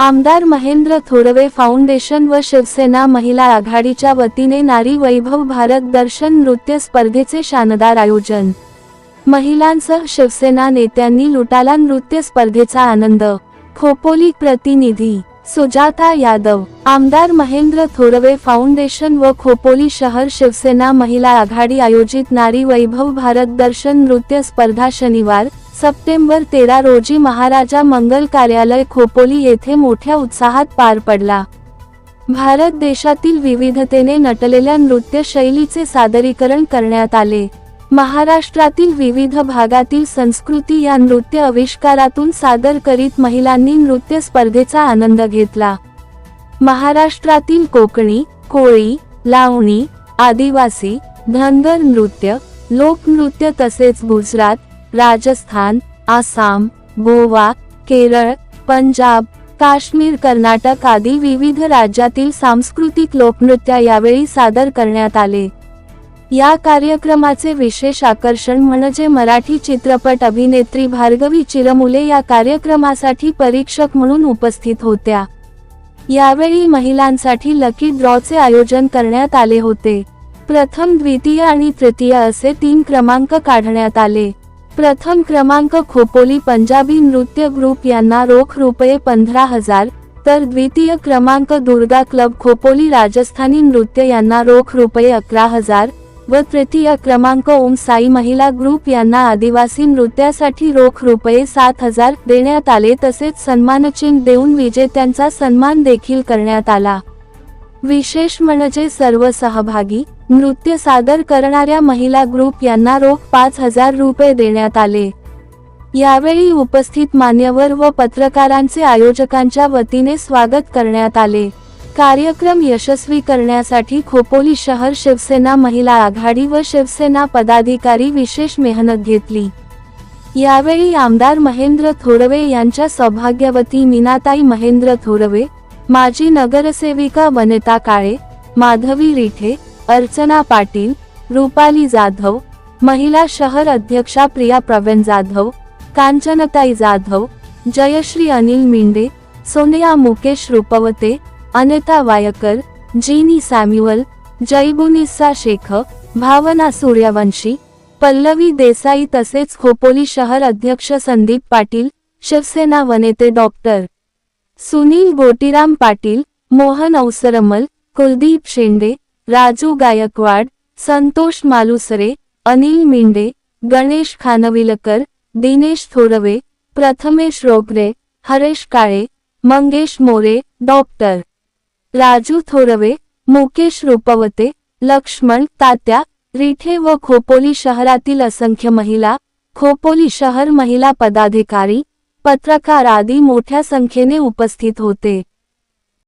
आमदार महेंद्र थोरवे फाउंडेशन व शिवसेना महिला आघाडीच्या वतीने नारी वैभव भारत दर्शन नृत्य स्पर्धेचे शानदार आयोजन. महिलांसह शिवसेना नेत्यांनी लुटाला नृत्य स्पर्धेचा आनंद. खोपोली प्रतिनिधी सुजाता यादव आमदार महेंद्र थोरवे फाउंडेशन व खोपोली शहर शिवसेना महिला आघाडी आयोजित नारी वैभव भारत दर्शन नृत्य स्पर्धा शनिवार सप्टेंबर तेरा रोजी महाराजा मंगल कार्यालय खोपोली येथे मोठ्या उत्साहात पार पडला. भारत देशातील विविधतेने नटलेल्या नृत्य शैलीचे सादरीकरण करण्यात आले. महाराष्ट्रातील विविध भागातील संस्कृती या नृत्य आविष्कारातून सादर करीत महिलांनी नृत्य स्पर्धेचा आनंद घेतला. महाराष्ट्रातील कोकणी कोळी लावणी आदिवासी धनगर नृत्य लोकनृत्य तसेच गुजरात राजस्थान आसाम गोवा केरळ पंजाब काश्मीर कर्नाटक आदी विविध राज्यातील सांस्कृतिक लोकनृत्य यावेळी सादर करण्यात आले. या कार्यक्रमाचे विशेष आकर्षण म्हणजे मराठी चित्रपट अभिनेत्री भार्गवी चिरमुले या कार्यक्रमासाठी परीक्षक म्हणून उपस्थित होत्या. यावेळी महिलांसाठी लकी ड्रॉचे आयोजन करण्यात आले होते. प्रथम द्वितीय आणि तृतीय असे तीन क्रमांक काढण्यात आले. प्रथम क्रमांक खोपोली पंजाबी नृत्य ग्रुप यांना रोख रुपये पंधरा हजार तर द्वितीय क्रमांक दुर्गा क्लब खोपोली राजस्थानी नृत्य यांना रोख रुपये अकरा हजार व तृतीय क्रमांक ओम साई महिला ग्रुप यांना आदिवासी नृत्यासाठी रोख रुपये सात हजार देण्यात आले तसेच सन्मानचिन्ह देऊन विजेत्यांचा सन्मान देखील करण्यात आला. विशेष म्हणजे सर्व सहभागी नृत्य सादर करणाऱ्या महिला ग्रुप यांना रोख पाच हजार रुपये देण्यात आले. यावेळी उपस्थित मान्यवर व पत्रकारांचे आयोजकांच्या वतीने स्वागत करण्यात आले. कार्यक्रम यशस्वी करण्यासाठी खोपोली शहर शिवसेना महिला आघाडी व शिवसेना पदाधिकारी विशेष मेहनत घेतली. यावेळी आमदार महेंद्र थोरवे यांच्या सौभाग्यवती मीनाताई महेंद्र थोरवे माजी नगरसेविका वनिता काळे माधवी रिठे अर्चना पाटील रुपाली जाधव महिला शहर अध्यक्षा प्रिया प्रवीण जाधव कांचनताई जाधव जयश्री अनिल मिंडे सोनिया मुकेश रुपवते अनिता वायकर जीनी सॅम्युअल जैबुनिसा शेख भावना सूर्यवंशी पल्लवी देसाई तसेच खोपोली शहर अध्यक्ष संदीप पाटील शिवसेना वनेते डॉक्टर सुनील गोटीराम पाटील मोहन अवसरमल कुलदीप शेंडे राजू गायकवाड संतोष मालुसरे अनिल मिंडे गणेश खानविलकर दिनेश थोरवे प्रथमेश रोगरे हरेश काळे मंगेश मोरे डॉक्टर. राजू थोरवे मुकेश रूपवते लक्ष्मण तात्या रिठे व खोपोली शहरातील असंख्य महिला खोपोली शहर महिला पदाधिकारी पत्रकार आदी मोठ्या संख्येने उपस्थित होते.